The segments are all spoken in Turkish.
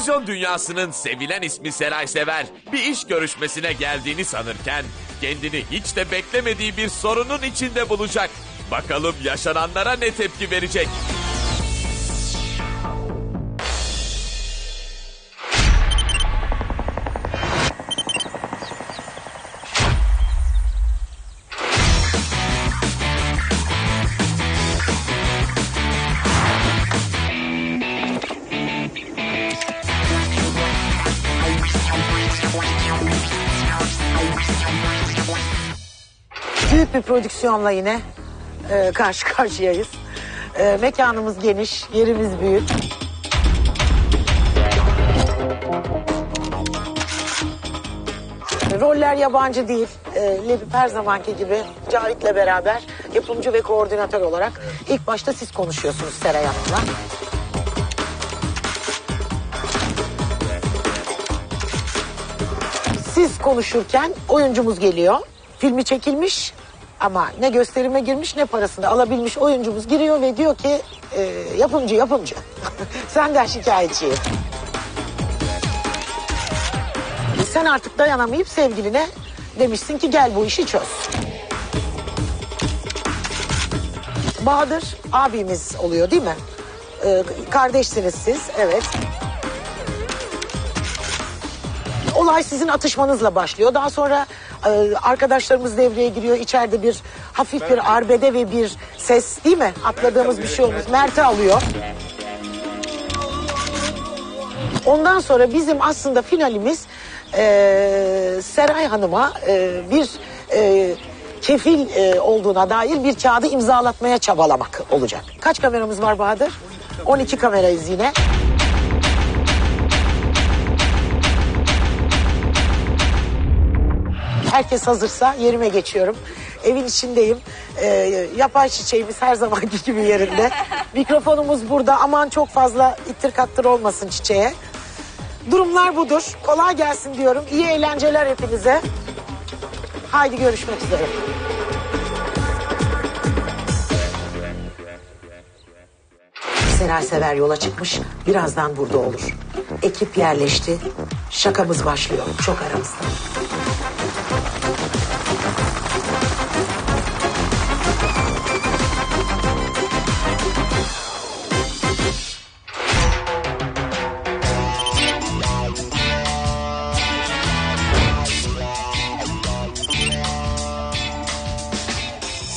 Televizyon dünyasının sevilen ismi Seray Sever bir iş görüşmesine geldiğini sanırken kendini hiç de beklemediği bir sorunun içinde bulacak. Bakalım yaşananlara ne tepki verecek? Büyük bir prodüksiyonla yine e, karşı karşıyayız. E, mekanımız geniş, yerimiz büyük. Roller yabancı değil. E, Lebip her zamanki gibi Cavit'le beraber yapımcı ve koordinatör olarak ilk başta siz konuşuyorsunuz Seray. Siz konuşurken oyuncumuz geliyor. Filmi çekilmiş ama ne gösterime girmiş ne parasını alabilmiş oyuncumuz giriyor ve diyor ki e, yapımcı yapımcı senden şikayetçiyim. Sen artık dayanamayıp sevgiline demişsin ki gel bu işi çöz. Bahadır abimiz oluyor değil mi? Ee, kardeşsiniz siz evet. Olay sizin atışmanızla başlıyor. Daha sonra arkadaşlarımız devreye giriyor. İçeride bir hafif bir arbede ve bir ses değil mi? Atladığımız bir şey olmuş. Mert'i alıyor. Ondan sonra bizim aslında finalimiz e, Seray Hanım'a e, bir e, kefil e, olduğuna dair bir kağıdı imzalatmaya çabalamak olacak. Kaç kameramız var Bahadır? 12 kamerayız yine. Herkes hazırsa yerime geçiyorum. Evin içindeyim. Ee, yapay çiçeğimiz her zamanki gibi yerinde. Mikrofonumuz burada. Aman çok fazla ittir kaktır olmasın çiçeğe. Durumlar budur. Kolay gelsin diyorum. İyi eğlenceler hepinize. Haydi görüşmek üzere. Seray Sever yola çıkmış. Birazdan burada olur. Ekip yerleşti. Şakamız başlıyor. Çok aramızda.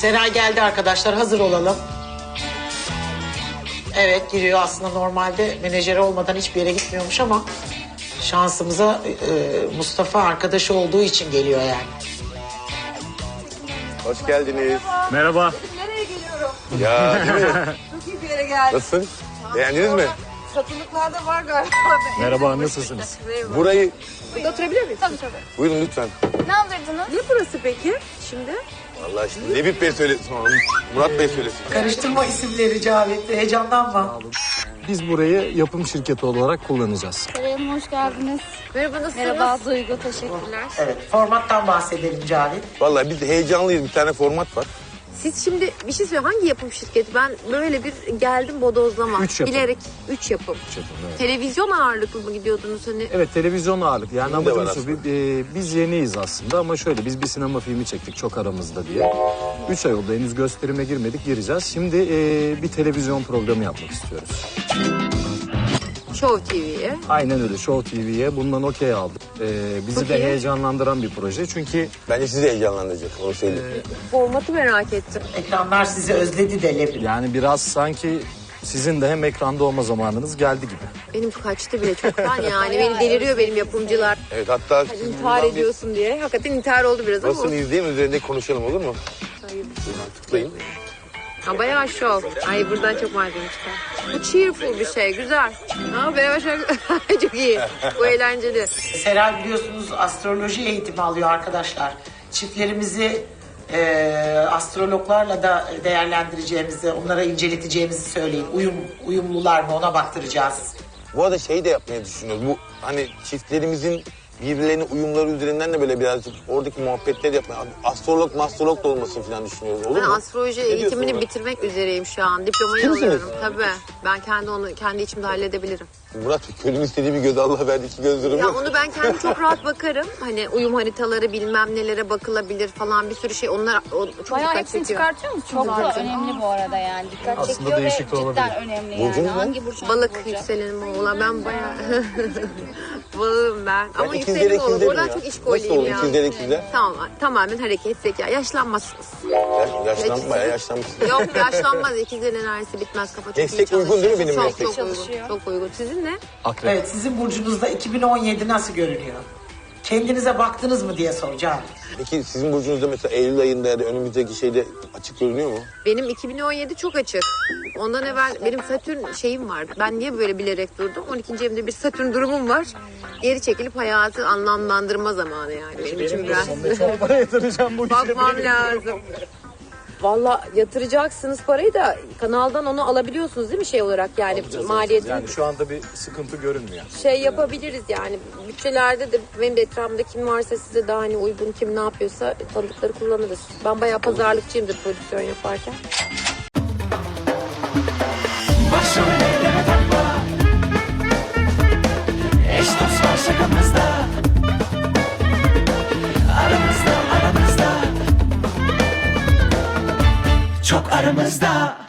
Seray geldi arkadaşlar hazır olalım. Evet giriyor aslında normalde menajeri olmadan hiçbir yere gitmiyormuş ama şansımıza e, Mustafa arkadaşı olduğu için geliyor yani. Hoş geldiniz. Merhaba. Nereye geliyorum? Ya değil mi? Çok iyi bir yere geldim. Nasılsın? Beğendiniz mi? Satılıklarda var galiba. Merhaba, nasılsınız? Burayı Burada oturabilir miyiz? Tabii tabii. buyurun lütfen. Ne aldırdınız? Ne burası peki şimdi? Vallahi şimdi Lebip Bey söylesin. Murat Bey söylesin. Karıştırma isimleri Cavit heyecanlanma. Biz burayı yapım şirketi olarak kullanacağız. Hanım hoş geldiniz. Merhaba nasılsınız? Merhaba Duygu teşekkürler. Evet formattan bahsedelim Cavit. Vallahi biz heyecanlıyız. Bir tane format var. Siz şimdi bir şey söyleyeyim. Hangi yapım şirketi? Ben böyle bir geldim bodozlama. Üç yapım. Bilerek üç yapım. yapım, evet. Televizyon ağırlıklı mı gidiyordunuz hani? Evet televizyon ağırlık. Yani Bizim de amacımız var şu. bi- e, biz yeniyiz aslında ama şöyle biz bir sinema filmi çektik çok aramızda diye. Üç ay oldu henüz gösterime girmedik gireceğiz. Şimdi e, bir televizyon programı yapmak istiyoruz. Show TV'ye. Aynen öyle Show TV'ye bundan okey aldık. E, bizi Çok de iyi. heyecanlandıran bir proje çünkü Bence sizi heyecanlandıracak. Onu söyleyeyim. Formatı merak ettim. Ekranlar sizi özledi de Lebip. yani biraz sanki sizin de hem ekranda olma zamanınız geldi gibi. Benim kaçtı bile çoktan yani. Beni deliriyor benim yapımcılar. Evet hatta Hani intihar ediyorsun diye. Hakikaten intihar oldu biraz ama. Nasıl izleyeyim üzerinde konuşalım olur mu? Tıklayın. Ha, bayağı şov. Ay buradan çok malzeme çıkar. Bu cheerful bir şey. Güzel. Ha, bayağı çok, çok iyi. Bu eğlenceli. Seray biliyorsunuz astroloji eğitimi alıyor arkadaşlar. Çiftlerimizi e, astrologlarla da değerlendireceğimizi, onlara inceleteceğimizi söyleyin. Uyum, uyumlular mı ona baktıracağız. Bu arada şey de yapmayı düşünüyoruz. Bu hani çiftlerimizin birbirlerine uyumları üzerinden de böyle birazcık oradaki muhabbetleri yapmaya. Astrolog mastrolog da olmasını falan düşünüyoruz. Olur Ben mu? astroloji Ne eğitimini bitirmek üzereyim şu an. Diplomayı Kimsiniz? alıyorum. Tabii. Ben kendi onu kendi içimde halledebilirim. Murat körün istediği bir göz Allah verdi iki göz durumu. Ya onu ben kendim çok rahat bakarım. Hani uyum haritaları bilmem nelere bakılabilir falan bir sürü şey. Onlar o, çok Bayağı dikkat hepsini çekiyor. çıkartıyor musun? Çok da önemli bu arada yani. Dikkat Aslında çekiyor ve değişik de cidden olabilir. önemli Burcunuz yani. ne? Hangi burç hangi Balık burcu? yükselenim oğlan. Ben bayağı balığım ben. Ama oğlan. ikizlerim Oradan ya. çok iş Nasıl koyayım olur ya. ikizler ikizler? Tamam, tamamen hareket zeka. Yaşlanmazsınız. Ya, yaşlan, bayağı yaşlanmışsın. Yok yaşlanmaz. İkizlerin enerjisi bitmez. Kafa çok Meslek iyi uygun değil mi çalışıyor. benim çok, meslek? Çok uygun. Çalışıyor. Çok uygun. Sizin ne? Akrep. Evet sizin burcunuzda 2017 nasıl görünüyor? Kendinize baktınız mı diye soracağım. Peki sizin burcunuzda mesela Eylül ayında ya da önümüzdeki şeyde açık görünüyor mu? Benim 2017 çok açık. Ondan evvel benim Satürn şeyim var. Ben niye böyle bilerek durdum? 12. evimde bir Satürn durumum var. Geri çekilip hayatı anlamlandırma zamanı yani benim için biraz. Çok para yatıracağım bu. Bakmam lazım. Valla yatıracaksınız parayı da kanaldan onu alabiliyorsunuz değil mi şey olarak yani maliyetini Yani şu anda bir sıkıntı görünmüyor. şey yapabiliriz yani bütçelerde de benim de etrafımda kim varsa size daha hani uygun kim ne yapıyorsa tanıdıkları kullanırız. Ben bayağı pazarlıkçıyımdır prodüksiyon yaparken. Başrollere Aramızda aramızda Çok aramızda